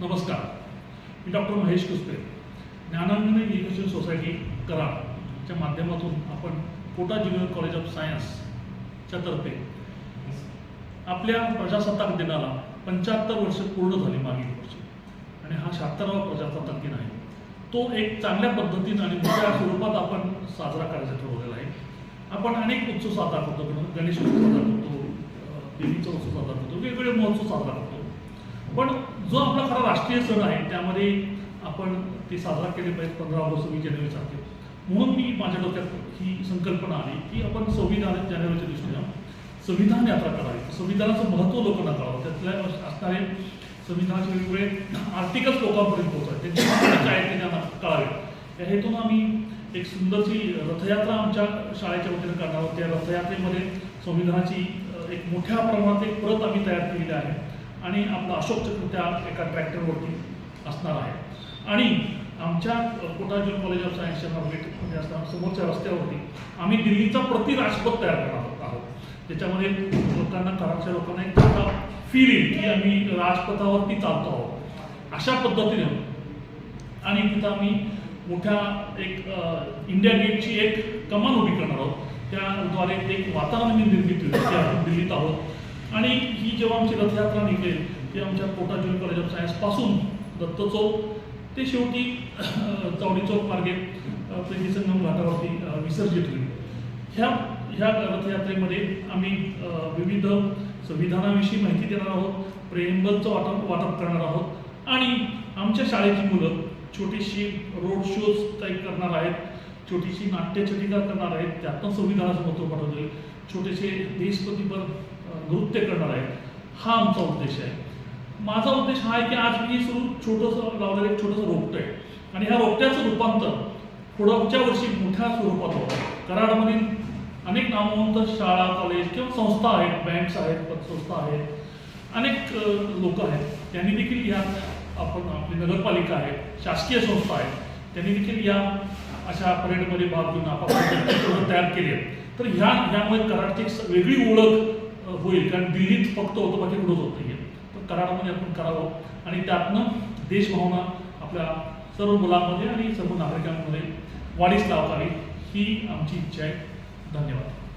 नमस्कार. मी doctor Mahesh Kuste. ज्ञानांजने education society कराडच्या माध्यमातून आपण कोटा ज्युनियर कॉलेज ऑफ सायन्सच्या तर्फे आपल्या प्रजासत्ताक दिनाला पंच्याहत्तर वर्ष पूर्ण झाली मागील वर्षी. आणि हा शहात्तरावा प्रजासत्ताक दिन आहे. तो एक चांगल्या पद्धतीनं आणि मोठ्या स्वरूपात आपण साजरा करायचा ठरवलेला आहे. आपण अनेक उत्सव साजरा करतो गणेश उत्सव साजरा करतो देवीचा उत्सव साजरा करतो वेगवेगळे महोत्सव साजरा करतो. पण जो आपला खरा राष्ट्रीय सण आहे त्यामध्ये आपण ते साजरा केले पाहिजे पंधरा ऑगस्ट सव्वीस जानेवारीसारखे म्हणून मी माझ्या डोक्यात ही संकल्पना आली की आपण संविधान जानेवारीच्या दृष्टीनं संविधान यात्रा करावी. संविधानाचं महत्त्व लोकांना कळावं. त्यातल्या असणारे संविधानाचे वेगवेगळे आर्टिकल्स लोकांपर्यंत पोहोचावे. त्यांची मागणी काय आहे ते त्यांना कळावे. या हेतून आम्ही एक सुंदरशी रथयात्रा आमच्या शाळेच्या वतीनं करणार आहोत. त्या रथयात्रेमध्ये संविधानाची एक मोठ्या प्रमाणात एक प्रत आम्ही तयार केलेली आहे. आणि आपला अशोक चक्र त्या एका ट्रॅक्टरवरती असणार आहे. आणि आमच्या अ, कॉलेज ऑफ सायन्सच्या मार्केटमध्ये असताना असणार समोरच्या रस्त्यावरती आम्ही दिल्लीचा प्रति राजपथ तयार करणार आहोत. त्याच्यामध्ये लोकांना कराडच्या लोकांना एक छोटा फील येईल की आम्ही राजपथावरती चालतो आहोत. अशा पद्धतीने. आणि तिथं आम्ही मोठ्या एक इंडिया गेटची एक कमान उभी करणार आहोत. त्याद्वारे एक वातावरण निर्मिती होईल की आपण दिल्लीत आहोत आणि ही जेव्हा आमची रथयात्रा निघेल ती आमच्या कोटा ज्युनियर कॉलेज ऑफ सायन्सपासून दत्त चौक ते शेवटी चौडी चौक मार्गे प्रेमी संगम घाटावरती विसर्जित होईल. ह्या ह्या रथयात्रेमध्ये आम्ही विविध संविधानाविषयी माहिती देणार आहोत प्रेमबलचं वाटप वाटप करणार आहोत आणि आमच्या शाळेची मुलं छोटीशी रोड शोज टाईप करणार आहेत छोटीशी नाट्यछटिका करणार आहेत त्यातून संविधानाचं महत्त्व पाठवलं छोटेसे देशप्रतिपर नृत्य करणार आहेत. हा आमचा उद्देश आहे. माझा उद्देश हा आहे की आज मी सुरू छोटंसं लावलेलं एक छोटंसं रोपटं आहे. आणि ह्या रोपट्याचं रूपांतर पुढच्या वर्षी मोठ्या स्वरूपात होतं कराडमधील अनेक नामवंत शाळा कॉलेज किंवा संस्था आहेत बँक्स आहेत पतसंस्था आहेत अनेक लोक आहेत. त्यांनी देखील या आपण आपली नगरपालिका आहे शासकीय संस्था आहेत त्यांनी देखील या अशा परेडमध्ये भाग घेऊन आपापले तयार केले आहेत. तर ह्या ह्यामुळे कराडची एक वेगळी ओळख होईल. कारण दिल्लीत फक्त होतं बाकी कुठंच होत नाही तर कराडमध्ये आपण करावं. आणि त्यातनं देशभावना आपल्या सर्व मुलांमध्ये आणि सर्व नागरिकांमध्ये वाढीस लावावी ही आमची इच्छा आहे. धन्यवाद.